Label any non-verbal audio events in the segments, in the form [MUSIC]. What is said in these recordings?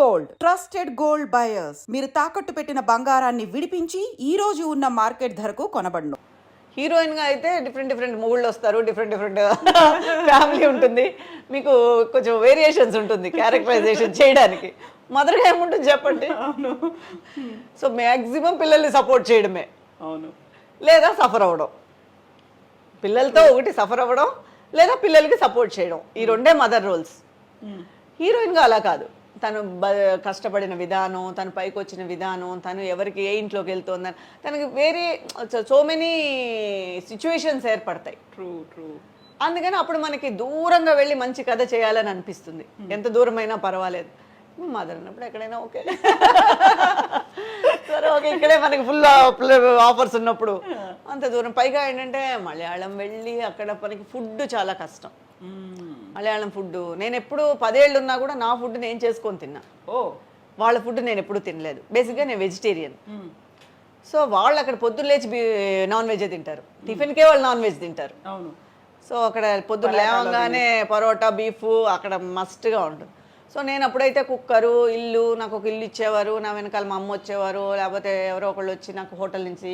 Gold. Trusted gold buyers. మీరు తాకట్టు పెట్టిన బంగారాన్ని విడిపించి ఈ రోజు ఉన్న మార్కెట్ ధరకు కొనబడును. హీరోయిన్గా అయితే డిఫరెంట్ డిఫరెంట్ మూగుళ్ళు వస్తారు. డిఫరెంట్ డిఫరెంట్ [LAUGHS] ఫ్యామిలీ ఉంటుంది. మీకు కొంచెం వేరియేషన్స్ ఉంటుంది క్యారెక్టరైజేషన్ చేయడానికి. మదర్గా ఏముంటుంది చెప్పండి? సో మ్యాక్సిమం పిల్లల్ని సపోర్ట్ చేయడమే. అవును. లేదా సఫర్ అవ్వడం. పిల్లలతో ఒకటి సఫర్ అవ్వడం లేదా పిల్లలకి సపోర్ట్ చేయడం. ఈ రెండే మదర్ రోల్స్. హీరోయిన్గా అలా కాదు. తను బ- కష్టపడిన విధానం తను పైకి వచ్చిన విధానం తను ఎవరికి ఏ ఇంట్లోకి వెళ్తుందని తనకి వేరే సో మెనీ సిచ్యువేషన్స్ ఏర్పడతాయి. True true. అందుకని అప్పుడు మనకి దూరంగా వెళ్ళి మంచి కథ చేయాలని అనిపిస్తుంది. ఎంత దూరమైనా పర్వాలేదు. మదర్ అన్నప్పుడు ఎక్కడైనా ఓకే. [LAUGHS] సరే ఓకే ఇక్కడే మనకి ఫుల్ ఆఫర్స్ ఉన్నప్పుడు. అంత దూరం. పైగా ఏంటంటే మలయాళం వెళ్ళి అక్కడ మనకి ఫుడ్ చాలా కష్టం. మలయాళం ఫుడ్ నేను ఎప్పుడు పదేళ్ళు ఉన్నా కూడా నా ఫుడ్ నేను చేసుకొని తిన్నా. ఓ. వాళ్ళ ఫుడ్ నేను ఎప్పుడు తినలేదు. బేసిక్గా నేను వెజిటేరియన్ సో వాళ్ళు అక్కడ పొద్దున్న లేచి నాన్ వెజ్ తింటారు. టిఫిన్కే వాళ్ళు నాన్ వెజ్ తింటారు. అవును. సో అక్కడ పొద్దున్న లేవగానే పరోటా బీఫ్ అక్కడ మస్ట్గా ఉంటుంది. సో నేను అప్పుడైతే కుక్కరు ఇల్లు నాకు ఒక ఇల్లు ఇచ్చేవారు నా వెనకాల మా అమ్మ వచ్చేవారు లేకపోతే ఎవరో ఒకళ్ళు వచ్చి నాకు హోటల్ నుంచి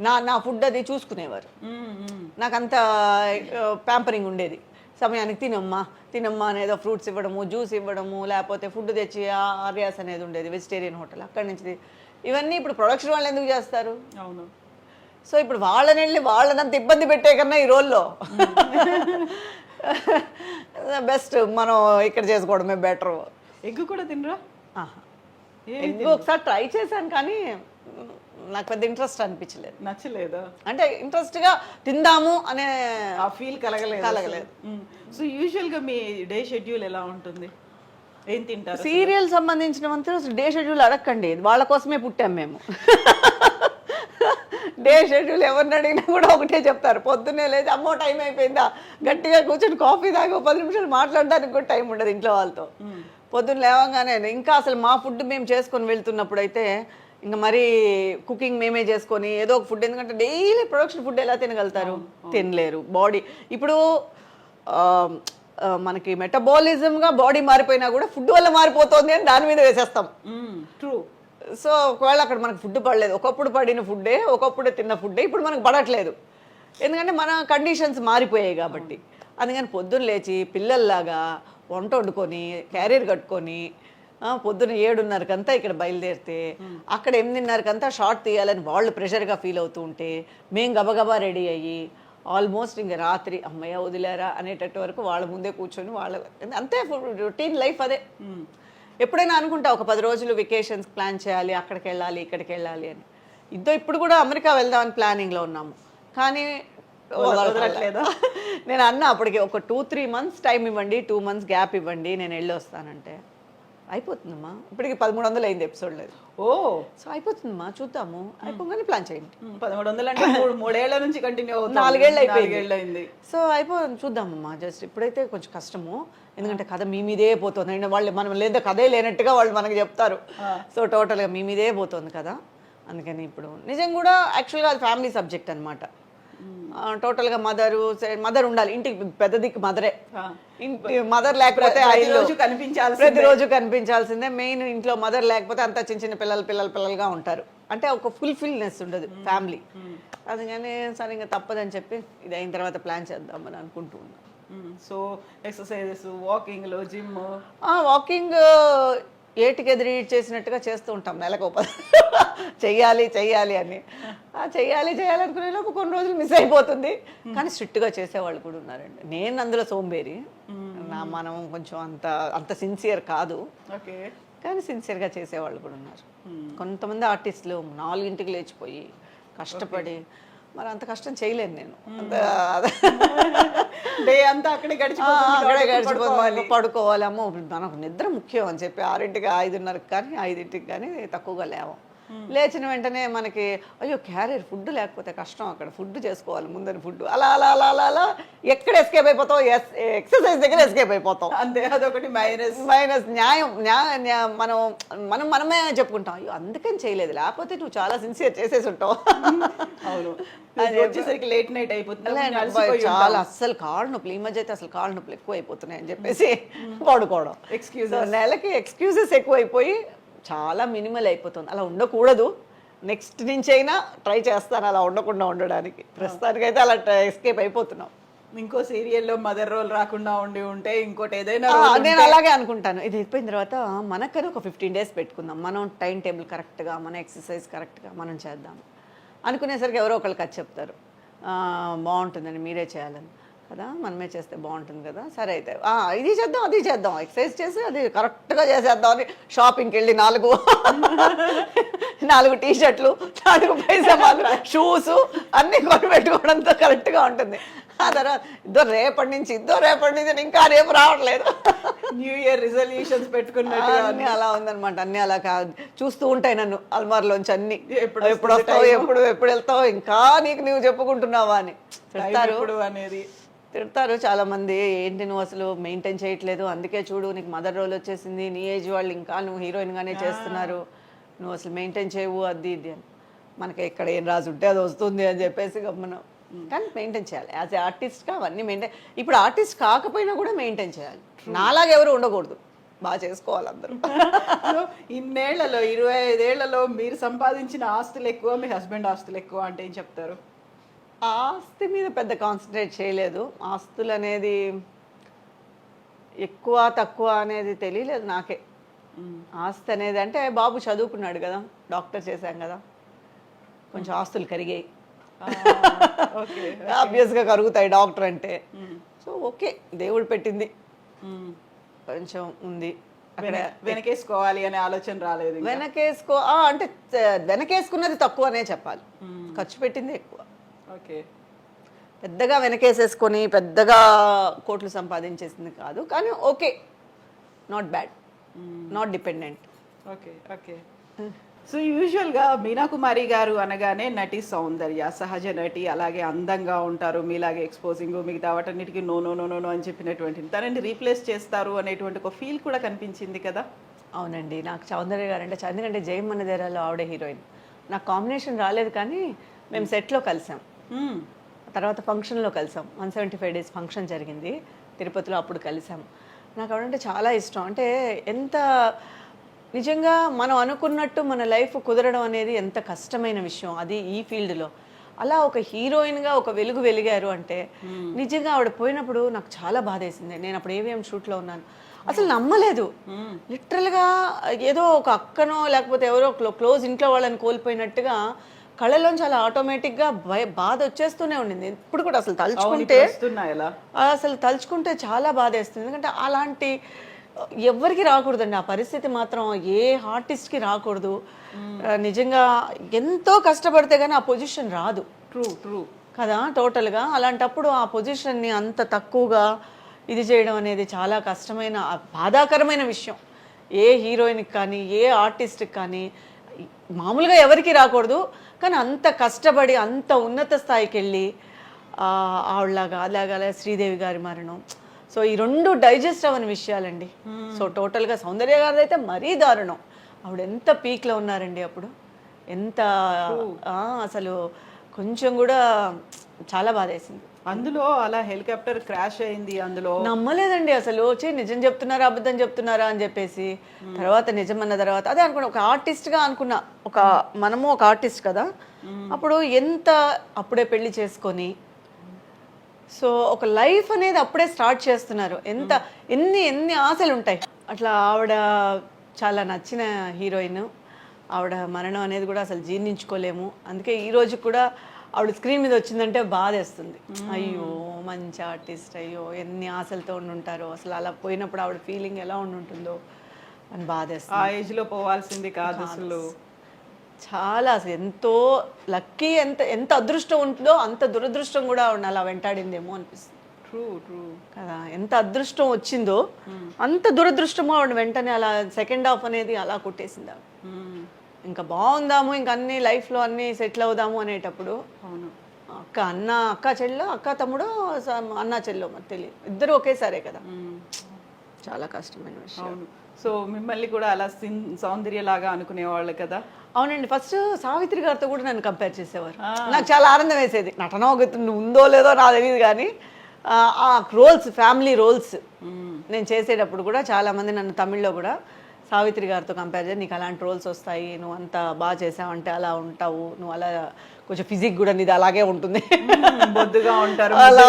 నా నా ఫుడ్ అది చూసుకునేవారు. నాకు అంత ప్యాంపరింగ్ ఉండేది. సమయానికి తినమ్మా. తినమ్మా అనేదో ఫ్రూట్స్ ఇవ్వడము జ్యూస్ ఇవ్వడము లేకపోతే ఫుడ్ తెచ్చి ఆర్యాస్ అనేది ఉండేది వెజిటేరియన్ హోటల్ అక్కడి నుంచి ఇవన్నీ ఇప్పుడు ప్రొడక్షన్ వాళ్ళు ఎందుకు చేస్తారు? అవును. సో ఇప్పుడు వాళ్ళని వెళ్ళి వాళ్ళనంత ఇబ్బంది పెట్టే కన్నా ఈ రోల్లో. బెస్ట్ మనం ఇక్కడ చేసుకోవడమే బెటర్ ఎగ్ కూడా తినరా? ఎగ్ ఒకసారి ట్రై చేశాను కానీ నాకు పెద్ద ఇంట్రెస్ట్ అనిపించలేదు. నచ్చలేదా? అంటే ఇంట్రెస్ట్గా తిందాము అనే ఆ ఫీల్ కలగలేదు. కలగలేదు. సో యూజువల్గా మీ డే షెడ్యూల్ ఎలా ఉంటుంది? ఏం తింటారు సీరియల్ సంబంధించినవంతా డే షెడ్యూల్ అడగండి వాళ్ళ కోసమే పుట్టాం మేము. డే షెడ్యూల్ ఎవరిని అడిగినా కూడా ఒకటే చెప్తారు. పొద్దున్నే లేదు అమ్మో టైం అయిపోయిందా? గట్టిగా కూర్చొని కాఫీ తాగి పది నిమిషాలు మాట్లాడడానికి కూడా టైం ఉండదు ఇంట్లో వాళ్ళతో. పొద్దున్న లేవగానే ఇంకా అసలు మా ఫుడ్ మేము చేసుకొని వెళ్తున్నప్పుడు అయితే ఇంకా మరీ కుకింగ్ మేమే చేసుకొని ఏదో ఒక ఫుడ్ ఎందుకంటే డైలీ ప్రొడక్షన్ ఫుడ్ ఎలా తినగలుగుతారు? తినలేరు. బాడీ ఇప్పుడు మనకి మెటబాలిజంగా బాడీ మారిపోయినా కూడా ఫుడ్ వల్ల మారిపోతుంది అని దాని మీద వేసేస్తాం. ట్రూ సో ఒకవేళ అక్కడ మనకు ఫుడ్ పడలేదు ఒకప్పుడు పడిన ఫుడ్డే ఒకప్పుడు తిన్న ఫుడ్డే ఇప్పుడు మనకు పడట్లేదు. ఎందుకంటే మన కండిషన్స్ మారిపోయాయి కాబట్టి. అందుకని పొద్దున్న లేచి పిల్లల్లాగా వంట వండుకొని క్యారియర్ కట్టుకొని ఆ, పొద్దున్న ఏడున్నరకంతా ఇక్కడ బయలుదేరితే అక్కడ ఎనిమిదిన్నరకంతా షార్ట్ తీయాలని వాళ్ళు ప్రెషర్గా ఫీల్ అవుతూ ఉంటే మేము గబగబా రెడీ అయ్యి ఆల్మోస్ట్ ఇంక రాత్రి అమ్మయ్య వదిలేరా అనేటట్టు వరకు వాళ్ళ ముందే కూర్చొని వాళ్ళ అంతే రొటీన్ లైఫ్ అదే. ఎప్పుడైనా అనుకుంటా ఒక పది రోజులు వెకేషన్స్ ప్లాన్ చేయాలి అక్కడికి వెళ్ళాలి ఇక్కడికి వెళ్ళాలి అని. ఇద్దరు ఇప్పుడు కూడా అమెరికా వెళ్దామని ప్లానింగ్లో ఉన్నాము. కానీ వదలట్లేదా? [LAUGHS] నేను అన్న అప్పటికి ఒక టూ త్రీ మంత్స్ టైం ఇవ్వండి టూ మంత్స్ గ్యాప్ ఇవ్వండి నేను వెళ్ళి వస్తానంటే అయిపోతుందమ్మా. ఇప్పటికి పదమూడు వందలు అయింది ఎపిసోడ్ లేదు ఓ. సో అయిపోతుందమ్మా చూద్దాము. అయిపోగానే ప్లాన్ చేయండి. పదమూడు వందలు అంటే మూడు మూడేళ్ళ నుంచి కంటిన్యూ అవుతుంది. నాలుగేళ్ళు అయిపోయింది. అయింది. సో అయిపో చూద్దామమ్మా జస్ట్ ఇప్పుడైతే కొంచెం కష్టము. ఎందుకంటే కథ మీ మీదే పోతుంది. అండ్ వాళ్ళు మనం లేదా కథే లేనట్టుగా వాళ్ళు మనకు చెప్తారు. సో టోటల్గా మీ మీదే పోతుంది కదా అందుకని ఇప్పుడు నిజం కూడా యాక్చువల్గా అది ఫ్యామిలీ సబ్జెక్ట్ అనమాట టోటల్గా మదరు మదర్ ఉండాలి. ఇంటికి పెద్ద దిక్కు మదరే. ఇంటి మదర్ లేకపోతే ప్రతిరోజు కనిపించాల్సిందే. ప్రతిరోజు కనిపించాల్సిందే. మెయిన్ ఇంట్లో మదర్ లేకపోతే అంతా చిన్న చిన్న పిల్లలు పిల్లలు పిల్లలుగా ఉంటారు. అంటే ఒక ఫుల్ఫిల్నెస్ ఉండదు ఫ్యామిలీ అందుకని సరే ఇంకా తప్పదని చెప్పి ఇది అయిన తర్వాత ప్లాన్ చేద్దామని అనుకుంటూ ఉన్నాం. సో ఎక్సర్సైజెస్ వాకింగ్లు జిమ్ వాకింగ్ ఏటికి ఎదిరి చేసినట్టుగా చేస్తూ ఉంటాం నెలకు చెయ్యాలి చెయ్యాలి అని. ఆ, చెయ్యాలి చేయాలి అనుకునే లోపు కొన్ని రోజులు మిస్ అయిపోతుంది. కానీ స్ట్రిక్ట్గా చేసేవాళ్ళు కూడా ఉన్నారండి. నేను అందులో సోంబేరి. నా మనం కొంచెం అంత అంత సిన్సియర్ కాదు. ఓకే. కానీ సిన్సియర్గా చేసేవాళ్ళు కూడా ఉన్నారు. కొంతమంది ఆర్టిస్టులు నాలుగింటికి లేచిపోయి కష్టపడి మరి అంత కష్టం చేయలేను నేను. అంత [LAUGHS] డే అంతా అక్కడే గడిచిపోతుంది పడుకోవాలి. పడుకోవాలి. అమ్మో మనకు నిద్ర ముఖ్యం అని చెప్పి ఆరింటికి ఐదున్నరకి కానీ ఐదింటికి కానీ తక్కువగా లేవం. లేచిన వెంటనే మనకి అయ్యో క్యారియర్ ఫుడ్ లేకపోతే కష్టం అక్కడ ఫుడ్ చేసుకోవాలి ముందని ఫుడ్. అలా అలా అలా అలా అలా ఎక్కడ ఎస్కేప్ అయిపోతాం ఎక్సర్సైజ్ దగ్గర ఎస్కేప్ అయిపోతాం అంతే అదొకటి మైనస్. మైనస్ న్యాయం న్యాయ న్యా- మనం మనం మనమే చెప్పుకుంటాం. అయ్యో అందుకని చేయలేదు. లేకపోతే నువ్వు చాలా సిన్సియర్ చేసేసి ఉంటావు అవును. అది వచ్చేసరికి లేట్ నైట్ అయిపోతుంది. చాలా. అస్సలు కాళ్ళు నొప్పులు ఈ మధ్య అయితే అసలు కాళ్ళు నొప్పులు ఎక్కువ అయిపోతున్నాయి అని చెప్పేసి పడుకోవడం Excuses. So, నెలకి ఎక్స్క్యూజెస్ ఎక్కువ అయిపోయి చాలా మినిమల్ అయిపోతుంది. అలా ఉండకూడదు. నెక్స్ట్ నుంచి అయినా ట్రై చేస్తాను అలా ఉండకుండా ఉండడానికి. ప్రస్తుతానికైతే అలా ఎస్కేప్ అయిపోతున్నాం. ఇంకో సీరియల్లో మదర్ రోల్ రాకుండా ఉండి ఉంటే ఇంకోటి ఏదైనా నేను అలాగే అనుకుంటాను. ఇది అయిపోయిన తర్వాత మనకని ఒక ఫిఫ్టీన్ డేస్ పెట్టుకుందాం. మనం టైం టేబుల్ కరెక్ట్గా మన ఎక్సర్సైజ్ కరెక్ట్గా మనం చేద్దాం. అనుకునేసరికి ఎవరో ఒకళ్ళు ఖర్చు చెప్తారు. ఆ, బాగుంటుందండి మీరే చేయాలని. కదా మనమే చేస్తే బాగుంటుంది కదా. సరే అయితే ఆ, ఇది చేద్దాం అది చేద్దాం. ఎక్సర్సైజ్ చేసి అది కరెక్ట్గా చేసేద్దాం అని షాపింగ్కి వెళ్ళి నాలుగు [LAUGHS] నాలుగు టీ షర్ట్లు నాలుగు పైసమాలు షూస్ అన్నీ కొని పెట్టుకోవడంతో కరెక్ట్గా ఉంటుంది. ఆ తర్వాత ఇద్దరు రేపటి నుంచి ఇద్దరు రేపటి నుంచి ఇంకా రేపు రావట్లేదు. న్యూ ఇయర్ రిజల్యూషన్స్ పెట్టుకున్నట్టు అన్ని అలా ఉందన్నమాట అన్ని అలా కాదు. చూస్తూ ఉంటాయి నన్ను అల్మార్లోంచి అన్ని. ఎప్పుడు ఎప్పుడు వస్తావు? ఎప్పుడు ఎప్పుడు వెళ్తావు ఇంకా నీకు నువ్వు చెప్పుకుంటున్నావా అని. ఇప్పుడు అనేది. తిడతారు చాలా మంది ఏంటి నువ్వు అసలు మెయింటైన్ చేయట్లేదు? అందుకే చూడు నీకు మదర్ రోల్ వచ్చేసింది. నీ ఏజ్ వాళ్ళు ఇంకా నువ్వు హీరోయిన్ గానే చేస్తున్నారు. నువ్వు అసలు మెయింటైన్ చేయవు అది ఇది అని. మనకి ఎక్కడ ఏం రాసి ఉంటే అది వస్తుంది అని చెప్పేసి గమ్మనం కానీ మెయింటైన్ చేయాలి. యాజ్ ఏ ఆర్టిస్ట్గా అవన్నీ మెయింటైన్ ఇప్పుడు ఆర్టిస్ట్ కాకపోయినా కూడా మెయింటైన్ చేయాలి. నాలాగా ఎవరు ఉండకూడదు. బాగా చేసుకోవాలి అందరూ. [LAUGHS] ఇన్నేళ్ళలో ఇరవై ఐదేళ్ళలో మీరు సంపాదించిన ఆస్తులు ఎక్కువ మీ హస్బెండ్ ఆస్తులు ఎక్కువ అంటే ఏం చెప్తారు? ఆస్తి మీద పెద్ద కాన్సన్ట్రేట్ చేయలేదు. ఆస్తులు అనేది ఎక్కువ తక్కువ అనేది తెలియలేదు నాకే. ఆస్తి అనేది అంటే బాబు చదువుకున్నాడు కదా డాక్టర్ చేశాం కదా. కొంచెం ఆస్తులు కరిగాయి. ఆబ్వియస్గా [LAUGHS] కరుగుతాయి డాక్టర్ అంటే. సో ఓకే దేవుడు పెట్టింది. కొంచెం ఉంది. అక్కడ వెనకేసుకోవాలి అనే ఆలోచన రాలేదు. వెనకేసుకో అంటే వెనకేసుకున్నది తక్కువనే చెప్పాలి. ఖర్చు పెట్టింది ఎక్కువ. ఓకే. పెద్దగా వెనకేసేసుకొని పెద్దగా కోట్లు సంపాదించేసింది కాదు కానీ okay. Not bad not dependent okay okay. So యూజువల్గా మీనా కుమారి గారు అనగానే నటి సౌందర్య సహజ నటి అలాగే అందంగా ఉంటారు మీలాగే ఎక్స్పోజింగ్ మిగతా వాటన్నిటికీ no no no no no అని చెప్పినటువంటి తనని రీప్లేస్ చేస్తారు అనేటువంటి ఒక ఫీల్ కూడా కనిపించింది కదా? అవునండి. నాకు సౌందర్య గారు అంటే ఎందుకంటే జయం మనదేరాలో ఆవిడే హీరోయిన్. నాకు కాంబినేషన్ రాలేదు కానీ మేము సెట్లో కలిసాం. తర్వాత ఫంక్షన్లో కలిసాం. One seventy five days function జరిగింది. తిరుపతిలో అప్పుడు కలిసాం నాకు ఆవిడంటే చాలా ఇష్టం. అంటే ఎంత నిజంగా మనం అనుకున్నట్టు మన లైఫ్ కుదరడం అనేది ఎంత కష్టమైన విషయం అది ఈ ఫీల్డ్లో. అలా ఒక హీరోయిన్గా ఒక వెలుగు వెలిగారు అంటే నిజంగా ఆవిడ పోయినప్పుడు నాకు చాలా బాధేసింది. నేను అప్పుడు ఏవిఎం షూట్లో ఉన్నాను. అసలు నమ్మలేదు. లిటరల్గా ఏదో ఒక అక్కనో లేకపోతే ఎవరో క్లోజ్ ఇంట్లో వాళ్ళని కోల్పోయినట్టుగా కళ్ళలోంచి అలా ఆటోమేటిక్గా భయ బాధ వచ్చేస్తూనే ఉండింది. ఇప్పుడు కూడా అసలు తలుచుకుంటే అసలు తలుచుకుంటే చాలా బాధేస్తుంది. ఎందుకంటే అలాంటి ఎవ్వరికి రాకూడదండి. ఆ పరిస్థితి మాత్రం ఏ ఆర్టిస్ట్కి రాకూడదు. ఆ, నిజంగా ఎంతో కష్టపడితే కానీ ఆ పొజిషన్ రాదు. ట్రూ ట్రూ కదా టోటల్గా అలాంటప్పుడు ఆ పొజిషన్ని అంత తక్కువగా ఇది చేయడం అనేది చాలా కష్టమైన బాధాకరమైన విషయం. ఏ హీరోయిన్కి కానీ ఏ ఆర్టిస్ట్కి కానీ మామూలుగా ఎవరికి రాకూడదు. కానీ అంత కష్టపడి అంత ఉన్నత స్థాయికి వెళ్ళి ఆవిడలాగా అలాగా అలా శ్రీదేవి గారి మరణం. సో ఈ రెండు డైజెస్ట్ అవ్వని విషయాలండి. సో టోటల్గా సౌందర్య గారిది అయితే మరీ దారుణం. ఆవిడ ఎంత పీక్లో ఉన్నారండి అప్పుడు. ఎంత ఆ, అసలు కొంచెం కూడా చాలా బాధేసింది. అందులో అలా హెలికాప్టర్ క్రాష్ అయింది అందులో? నమ్మలేదండి అసలు. వచ్చి నిజం చెప్తున్నారా అబద్ధం చెప్తున్నారా అని చెప్పేసి. తర్వాత నిజం అన్న తర్వాత అదే అనుకున్నా ఒక ఆర్టిస్ట్గా అనుకున్నా. ఒక మనము ఒక ఆర్టిస్ట్ కదా. అప్పుడు ఎంత అప్పుడే పెళ్ళి చేసుకొని సో ఒక లైఫ్ అనేది అప్పుడే స్టార్ట్ చేస్తున్నారు. ఎంత ఎన్ని ఎన్ని ఆశలు ఉంటాయి. అట్లా ఆవిడ చాలా నచ్చిన హీరోయిన్. ఆవిడ మరణం అనేది కూడా అసలు జీర్ణించుకోలేము. అందుకే ఈ రోజు కూడా ఆవిడ స్క్రీన్ మీద వచ్చిందంటే బాధేస్తుంది. అయ్యో మంచి ఆర్టిస్ట్ అయ్యో ఎన్ని ఆశలతో ఉండి ఉంటారో అసలు అలా పోయినప్పుడు ఆవిడ ఫీలింగ్ ఎలా ఉండి ఉంటుందో అని బాధేస్తుంది. ఆ ఏజ్లో పోవాల్సింది కాదు అసలు. చాలా అసలు ఎంతో లక్కీ ఎంత ఎంత అదృష్టం ఉంటుందో అంత దురదృష్టం కూడా ఆవిడ అలా వెంటాడిందేమో అనిపిస్తుంది. True true. కదా ఎంత అదృష్టం వచ్చిందో అంత దురదృష్టమో ఆవిడ వెంటనే అలా సెకండ్ హాఫ్ అనేది అలా కొట్టేసింది ఆవిడ. ఇంకా బాగుందాము ఇంకా అన్ని లైఫ్లో అన్ని సెటిల్ అవుదాము అనేటప్పుడు అవును. అక్క అన్న అక్క చెల్లో అక్క తమ్ముడు అన్న చెల్లో మరి తెలియదు ఇద్దరు ఒకేసారే కదా. చాలా కష్టమైన విషయం. అవును. సో మిమ్మల్ని కూడా అలా సిన్ సౌందర్యలాగా అనుకునేవాళ్ళు కదా? అవునండి. ఫస్ట్ సావిత్రి గారితో కూడా నన్ను కంపేర్ చేసేవారు. నాకు చాలా ఆనందం వేసేది. నటన ఒక ఉందో లేదో నాకు తెలియదు కానీ ఆ, ఆ రోల్స్ ఫ్యామిలీ రోల్స్ నేను చేసేటప్పుడు కూడా చాలా మంది నన్ను తమిళ్ళో కూడా సావిత్రి గారితో కంపేర్ చేసి నీకు అలాంటి రోల్స్ వస్తాయి నువ్వు అంత బాగా చేసావంటే అలా ఉంటావు నువ్వు అలా కొంచెం ఫిజిక్ కూడా నీది అలాగే ఉంటుంది. బొద్దుగా ఉంటారు అలా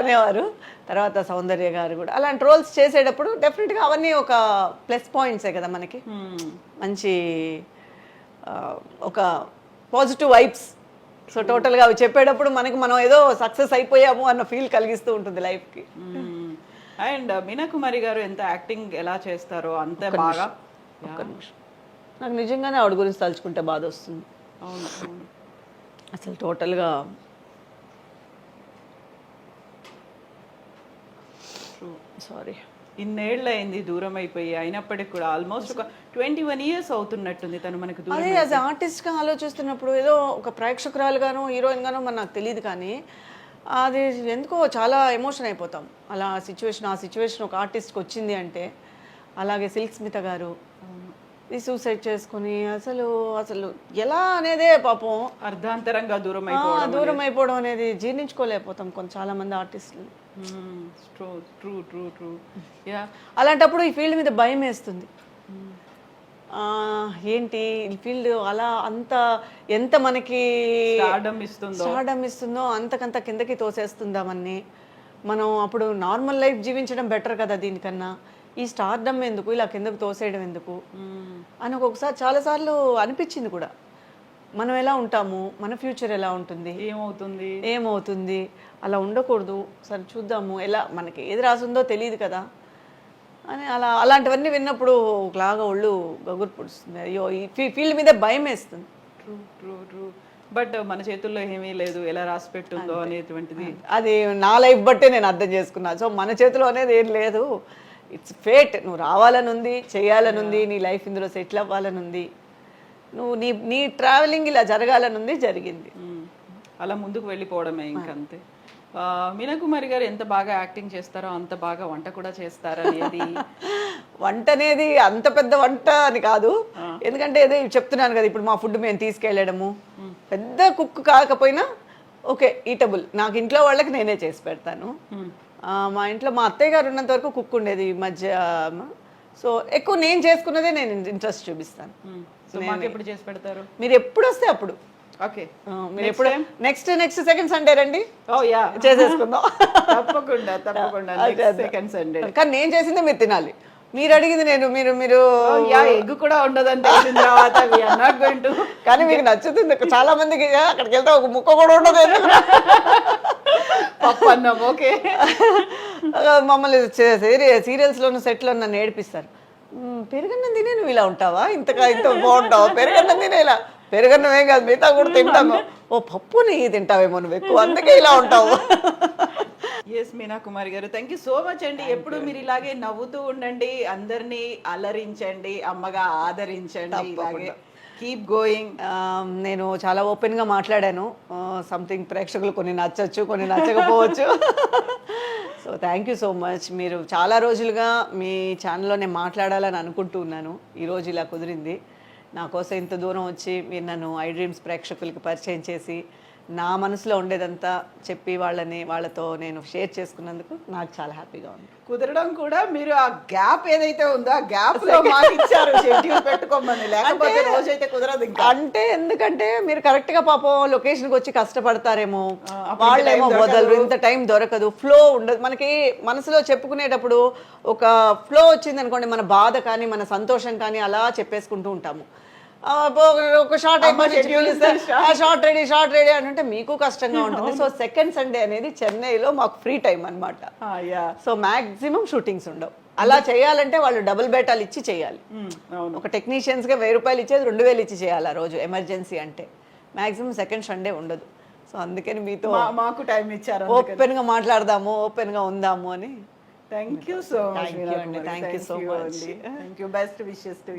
అనేవారు. తర్వాత సౌందర్య గారు కూడా. అలాంటి రోల్స్ చేసేటప్పుడు డెఫినెట్గా అవన్నీ ఒక ప్లస్ పాయింట్సే కదా మనకి. మంచి ఒక పాజిటివ్ వైబ్స్ సో టోటల్గా అవి చెప్పేటప్పుడు మనకి మనం ఏదో సక్సెస్ అయిపోయాము అన్న ఫీల్ కలిగిస్తూ ఉంటుంది లైఫ్కి అండ్ మీనా కుమారి గారు ఎంత యాక్టింగ్ ఎలా చేస్తారో అంతే బాగా ఒక్క నిమిషం. నాకు నిజంగానే ఆవిడ గురించి తలుచుకుంటే బాధ వస్తుంది. అవును అసలు టోటల్గా. సారీ. ఇన్నేళ్ళు అయింది దూరం అయిపోయి అయినప్పటికీ కూడా ఆల్మోస్ట్ ఒక ట్వంటీ వన్ ఇయర్స్ అవుతున్నట్టుంది తను మనకు అదే యాజ్ ఆర్టిస్ట్గా ఆలోచిస్తున్నప్పుడు ఏదో ఒక ప్రేక్షకురాలుగాను హీరోయిన్గాను మరి నాకు తెలియదు కానీ అది ఎందుకో చాలా ఎమోషన్ అయిపోతాం. అలా సిచ్యువేషన్ ఆ సిచ్యువేషన్ ఒక ఆర్టిస్ట్కి వచ్చింది అంటే అలాగే సిల్క్ స్మిత గారు ఈ సూసైడ్ చేసుకుని అసలు అసలు ఎలా అనేదే పాపం. అర్ధాంతరంగా దూరం దూరం అయిపోవడం అనేది జీర్ణించుకోలేకపోతాం కొంత చాలా మంది ఆర్టిస్టులు. True true true true yeah అలాంటప్పుడు ఈ ఫీల్డ్ మీద భయం వేస్తుంది. ఏంటి? ఈ ఫీల్డ్ అలా అంత ఎంత మనకి స్టార్డమ్ ఇస్తుందో. అంతకంత కిందకి తోసేస్తుందామని మనం అప్పుడు నార్మల్ లైఫ్ జీవించడం బెటర్ కదా దీనికన్నా. ఈ స్టార్డమ్ ఎందుకు? ఇలా కిందకు తోసేయడం ఎందుకు. అని ఒక్కొక్కసారి చాలాసార్లు అనిపించింది కూడా. మనం ఎలా ఉంటాము? మన ఫ్యూచర్ ఎలా ఉంటుంది? ఏమవుతుంది? ఏమవుతుంది? అలా ఉండకూడదు. సరే చూద్దాము. ఎలా? మనకి ఏది రాసిందో తెలియదు కదా. అని అలా అలాంటివన్నీ విన్నప్పుడు ఒకలాగా ఒళ్ళు గగురు పొడుస్తుంది. అయ్యో ఈ ఫీల్డ్ మీద భయం వేస్తుంది. ట్రూ ట్రూ ట్రూ బట్ మన చేతుల్లో ఏమీ లేదు. ఎలా రాసి పెట్టుందో అనేటువంటిది. అది నా లైఫ్ బట్టే నేను అర్థం చేసుకున్నా. సో మన చేతిలో అనేది ఏం లేదు. ఇట్స్ ఫేట్ నువ్వు రావాలని ఉంది చేయాలని ఉంది నీ లైఫ్ ఇందులో సెటిల్ అవ్వాలని ఉంది నువ్వు నీ నీ ట్రావెలింగ్ ఇలా జరగాలని ఉంది జరిగింది. మ్మ్. అలా ముందుకు వెళ్ళిపోవడమే ఇంకంతే. ఆ, మీనా కుమారి గారు ఎంత బాగా యాక్టింగ్ చేస్తారో అంత బాగా వంట కూడా చేస్తారనేది. [LAUGHS] వంట అనేది అంత పెద్ద వంట అని కాదు. ఎందుకంటే అదే చెప్తున్నాను కదా ఇప్పుడు మా ఫుడ్ మేము తీసుకెళ్ళడము. పెద్ద కుక్ కాకపోయినా ఓకే ఈటబుల్ నాకు ఇంట్లో వాళ్ళకి నేనే చేసి పెడతాను. మా ఇంట్లో మా అత్తయ్య గారు ఉన్నంత వరకు కుక్ ఉండేది ఈ మధ్య. సో ఎక్కువ నేను చేసుకున్నదే నేను ఇంట్రెస్ట్ చూపిస్తాను. సో మాకు ఎప్పుడు చేసి పెడతారు? మీరు ఎప్పుడు వస్తే అప్పుడు. ఓకే. మీరు ఎప్పుడు నెక్స్ట్ నెక్స్ట్ సెకండ్ సండే రండి. ఓ యా చేసేసుకుందాం. [LAUGHS] తప్పకుండా తప్పకుండా. సెకండ్ సండే కానీ నేను చేసిందే మీరు తినాలి. మీరు అడిగింది నేను మీరు మీరు యా ఎగ్ కూడా ఉండదని తెలిసిన తర్వాత కానీ మీకు నచ్చుతుంది. చాలా మందికి "ఆ, అక్కడికి వెళ్తే ఒక ముక్క కూడా ఉండదు ఎందుకురా?" పప్పు అన్నం ఓకే. మమ్మల్ని సీరియల్స్ లోను సెట్లో నన్ను ఏడిపిస్తారు "మ్మ్, పెరుగన్నం తినే నువ్వు ఇలా ఉంటావా? ఇంతగా ఇంత బాగుంటావా? పెరుగన్నం తినే ఇలా. పెరుగన్నం ఏం కాదు మిగతా కూడా [LAUGHS] తింటాము ఓ పప్పు నెయ్యి తింటావేమో నువ్వు ఎక్కువ అందుకే ఇలా ఉంటావు. ఎస్ మీనా కుమారి గారు థ్యాంక్ యూ సో మచ్ అండి. ఎప్పుడు మీరు ఇలాగే నవ్వుతూ ఉండండి అందరినీ అలరించండి అమ్మగా ఆదరించండి ఇలాగే కీప్ గోయింగ్ నేను చాలా ఓపెన్గా మాట్లాడాను. సంథింగ్ ప్రేక్షకులు కొన్ని నచ్చచ్చు కొన్ని నచ్చకపోవచ్చు. So thank you so much మీరు చాలా రోజులుగా మీ ఛానల్లో నేను మాట్లాడాలని అనుకుంటూ ఉన్నాను. ఈరోజు ఇలా కుదిరింది. నా కోసం ఇంత దూరం వచ్చి మీరు నన్ను ఐ డ్రీమ్స్ ప్రేక్షకులకి పరిచయం చేసి నా మనసులో ఉండేదంతా చెప్పి వాళ్ళని వాళ్ళతో నేను షేర్ చేసుకున్నందుకు నాకు చాలా హ్యాపీగా ఉంది. కుదరడం కూడా మీరు ఆ గ్యాప్ ఏదైతే ఉందో ఆ గ్యాప్లో ఇచ్చారు షెడ్యూల్ పెట్టుకోమని. లేకపోతే రోజైతే కుదరదు ఇంకా. అంటే ఎందుకంటే మీరు కరెక్ట్గా పాపం లొకేషన్కి వచ్చి కష్టపడతారేమో వాళ్ళేమో. వదలరు ఇంత టైం దొరకదు ఫ్లో ఉండదు. మనకి మనసులో చెప్పుకునేటప్పుడు ఒక ఫ్లో వచ్చింది అనుకోండి మన బాధ కానీ మన సంతోషం కానీ అలా చెప్పేసుకుంటూ ఉంటాము. ఒక- short short ready short ready అని అంటే మీకు కష్టంగా [LAUGHS] ఉంటుంది. సో సెకండ్ సండే అనేది చెన్నైలో మాకు free time yeah so maximum shootings ఉండవు. అలా చేయాలంటే వాళ్ళు డబుల్ బేటాలు ఇచ్చి చేయాలి. అవును. ఒక టెక్నీషియన్స్గా వెయ్యి రూపాయలు ఇచ్చేది రెండు వేలు ఇచ్చి చేయాలి ఆ రోజు ఎమర్జెన్సీ అంటే. మాక్సిమం సెకండ్ సండే ఉండదు. సో అందుకని మీతో మాకు టైం ఇచ్చారు ఓపెన్గా మాట్లాడదాము ఓపెన్గా ఉందాము అని. Thank you so much. Thank you so much. Thank you best wishes to